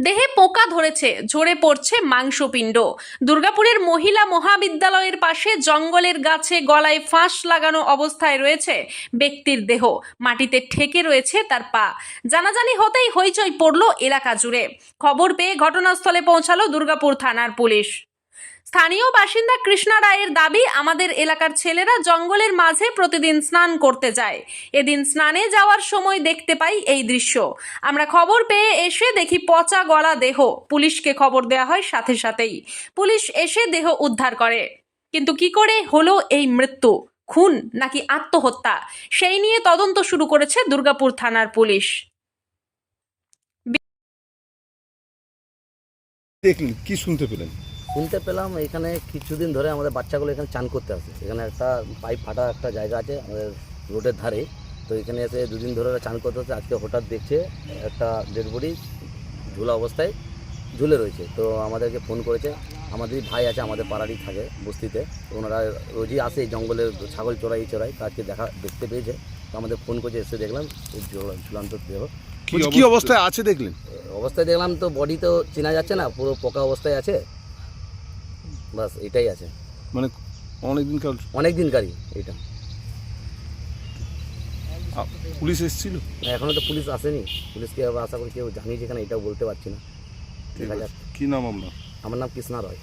দেহে পোকা ধরেছে, ঝরে পড়ছে মাংসপিণ্ড। দুর্গাপুরের মহিলা মহাবিদ্যালয়ের পাশে জঙ্গলের গাছে গলায় ফাঁস লাগানো অবস্থায় রয়েছে ব্যক্তির দেহ। মাটিতে ঠেকে রয়েছে তার পা। জানাজানি হতেই হইচই পড়ল এলাকা জুড়ে। খবর পেয়ে ঘটনাস্থলে পৌঁছালো দুর্গাপুর থানার পুলিশ। স্থানীয় বাসিন্দা কৃষ্ণা রায়ের দাবি, আমাদের এলাকার ছেলেরা জঙ্গলের মাঝে প্রতিদিন স্নান করতে যায়। এদিন স্নানে যাওয়ার সময় দেখতে পাই এই দৃশ্য। আমরা খবর পেয়ে এসে দেখি পচা গলা দেহ। পুলিশকে খবর দেওয়া হয় সাথে সাথেই। পুলিশ এসে দেহ উদ্ধার করে। কিন্তু কি করে হলো এই মৃত্যু? খুন নাকি আত্মহত্যা? সেই নিয়ে তদন্ত শুরু করেছে দুর্গাপুর থানার পুলিশ। দেখলেন, কি শুনতে পেলেন? শুনতে পেলাম এখানে কিছুদিন ধরে আমাদের বাচ্চাগুলো এখানে চান করতে আসে। এখানে একটা পাইপ ফাটা একটা জায়গা আছে আমাদের রোডের ধারে। তো এখানে এসে দুদিন ধরে ওরা চান করতে আসে আজকে হঠাৎ দেখছে একটা ডেড বডি ঝুলা অবস্থায় ঝুলে রয়েছে। তো আমাদেরকে ফোন করেছে আমাদের ভাই আছে আমাদের পাড়ারই থাকে বস্তিতে। তো ওনারা রোজই আসে এই জঙ্গলে ছাগল চড়াই চড়াই তো আজকে দেখা দেখতে পেয়েছে। তো আমাদের ফোন করেছে এসে দেখলাম ঝুলান্ত দেহ। কি কি অবস্থায় আছে দেখলেন? অবস্থায় দেখলাম তো বডি তো চেনা যাচ্ছে না পুরো পোকা অবস্থায় আছে। বাস এটাই আছে। মানে অনেকদিন কাল অনেক দিনকারই এটা আ- পুলিশ এসেছিল? এখনও তো পুলিশ আসেনি। পুলিশকে আবার আশা করি কেউ জানিয়েছে যেখানে এটাও বলতে পারছি না। ঠিক দেখা আছে। কি নাম আপনার? আমার নাম কৃষ্ণা রয়।